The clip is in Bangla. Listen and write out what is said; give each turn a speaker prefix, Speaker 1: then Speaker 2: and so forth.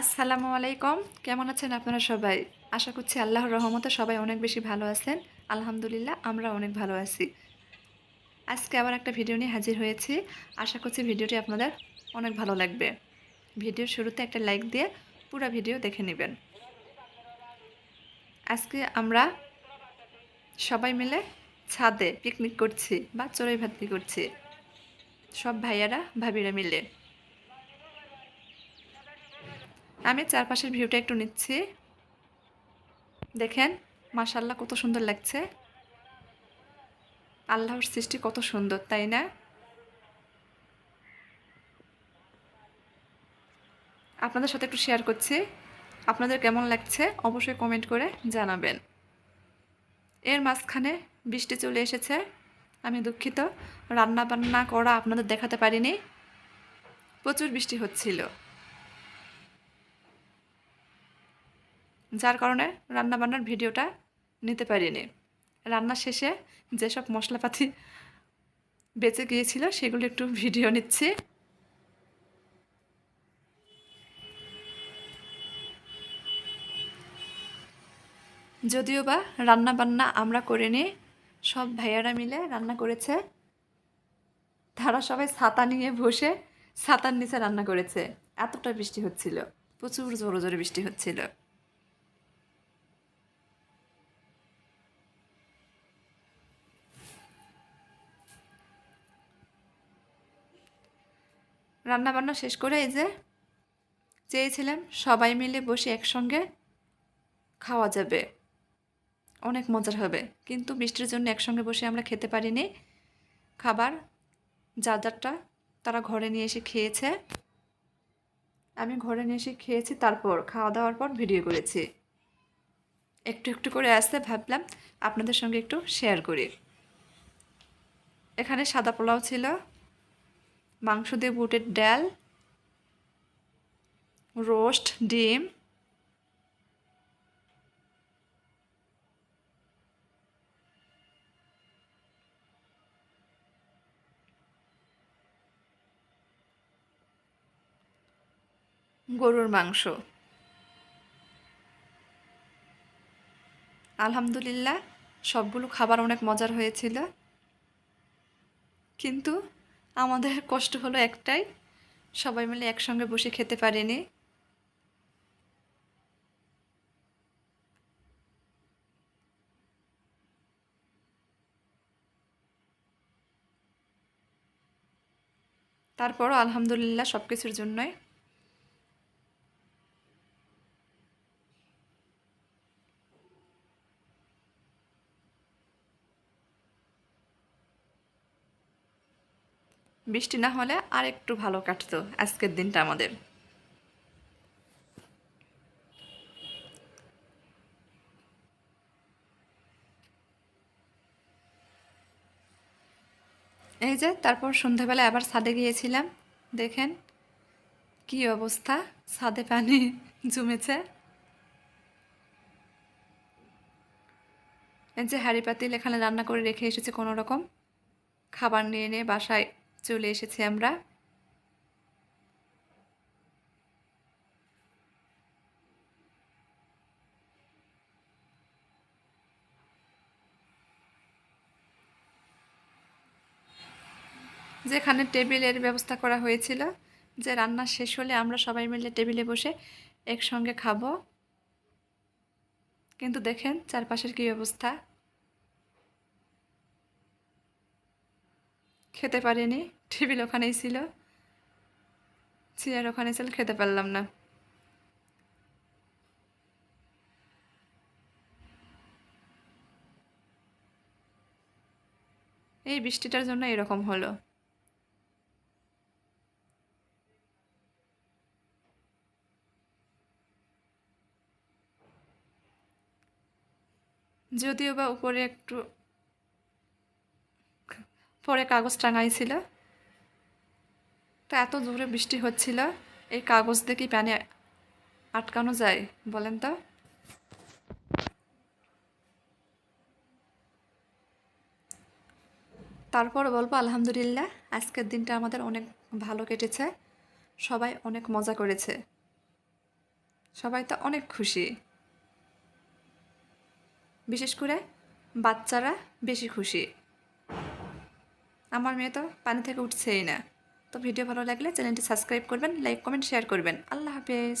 Speaker 1: আসসালামু আলাইকুম। কেমন আছেন আপনারা সবাই? আশা করছি আল্লাহর রহমতে সবাই অনেক বেশি ভালো আছেন। আলহামদুলিল্লাহ আমরা অনেক ভালো আছি। আজকে আবার একটা ভিডিও নিয়ে হাজির হয়েছি। আশা করছি ভিডিওটি আপনাদের অনেক ভালো লাগবে। ভিডিওর শুরুতে একটা লাইক দিয়ে পুরো ভিডিও দেখে নেবেন। আজকে আমরা সবাই মিলে ছাদে পিকনিক করছি বা চড়াই ভাতি করছি। সব ভাইয়ারা, ভাবিরা মিলে। আমি চারপাশের ভিউটা একটু নিচ্ছি। দেখেন মাশাল্লাহ কত সুন্দর লাগছে। আল্লাহর সৃষ্টি কত সুন্দর, তাই না? আপনাদের সাথে একটু শেয়ার করছি। আপনাদের কেমন লাগছে অবশ্যই কমেন্ট করে জানাবেন। এর মাঝখানে বৃষ্টি চলে এসেছে। আমি দুঃখিত রান্না বান্না করা আপনাদের দেখাতে পারিনি। প্রচুর বৃষ্টি হচ্ছিল। যার কারণে রান্নাবান্নার ভিডিওটা নিতে পারিনি। রান্না শেষে যেসব মশলাপাতি বেঁচে গিয়েছিল, সেগুলো একটু ভিডিও নিচ্ছি। যদিও বা রান্না বান্না আমরা করিনি, সব ভাইয়ারা মিলে রান্না করেছে। তারা সবাই ছাতা নিয়ে বসে ছাতার নিচে রান্না করেছে। এতটা বৃষ্টি হচ্ছিল, প্রচুর জোরে জোরে বৃষ্টি হচ্ছিল। রান্না বান্না শেষ করে এই যে চেয়েছিলাম সবাই মিলে বসে একসঙ্গে খাওয়া যাবে। অনেক মজার হবে। কিন্তু বৃষ্টির জন্য একসঙ্গে বসে আমরা খেতে পারিনি। খাবার, যা যারটা তারা ঘরে নিয়ে এসে খেয়েছে। আমি ঘরে নিয়ে এসে খেয়েছি, তারপর খাওয়া দাওয়ার পর ভিডিও করেছি। একটু একটু করে আসতে ভাবলাম, আপনাদের সঙ্গে একটু শেয়ার করি। এখানে সাদা পোলাও ছিল মাংস দিয়ে বুটের ডাল, রোস্ট, ডিম, গরুর মাংস। আলহামদুলিল্লাহ, সবগুলো খাবার অনেক মজার হয়েছিল। কিন্তু আমাদের কষ্ট হলো একটাই, সবাই মিলে একসঙ্গে বসে খেতে পারেনি। তারপরও আলহামদুলিল্লাহ সব কিছুর জন্যই। বৃষ্টি না হলে আর একটু ভালো কাটতো আজকের দিনটা আমাদের। এই যে, তারপর সন্ধ্যাবেলায় আবার ছাদে গিয়েছিলাম, দেখেন কি অবস্থা, ছাদে পানি জমেছে। এই যে হাঁড়ি পাতিল এখানে রান্না করে রেখে এসেছে কোনো রকম খাবার নিয়ে নিয়ে বাসায় চলে এসেছি আমরা। যেখানে টেবিলের ব্যবস্থা করা হয়েছিল, যে রান্না শেষ হলে আমরা সবাই মিলে টেবিলে বসে একসঙ্গে খাব। কিন্তু দেখেন, চারপাশের কী অবস্থা? খেতে পারিনি, টেবিল ওখানেই ছিল। চেয়ার ওখানে ছিল, খেতে পারলাম না। এই বৃষ্টিটার জন্য এরকম হলো। যদিও বা উপরে একটু পরে কাগজ টাঙাইছিল। তো এত জোরে বৃষ্টি হচ্ছিল, এই কাগজ দিয়ে কি প্যানে আটকানো যায়, বলেন তো। তারপর বলব, আলহামদুলিল্লাহ, আজকের দিনটা আমাদের অনেক ভালো কেটেছে, সবাই অনেক মজা করেছে। সবাই তো অনেক খুশি। বিশেষ করে বাচ্চারা বেশি খুশি। আমার মেয়ে তো পানি থেকে উঠছেই না। তো ভিডিও ভালো লাগলে চ্যানেলটি সাবস্ক্রাইব করবেন, লাইক, কমেন্ট শেয়ার করবেন। আল্লাহ হাফেজ।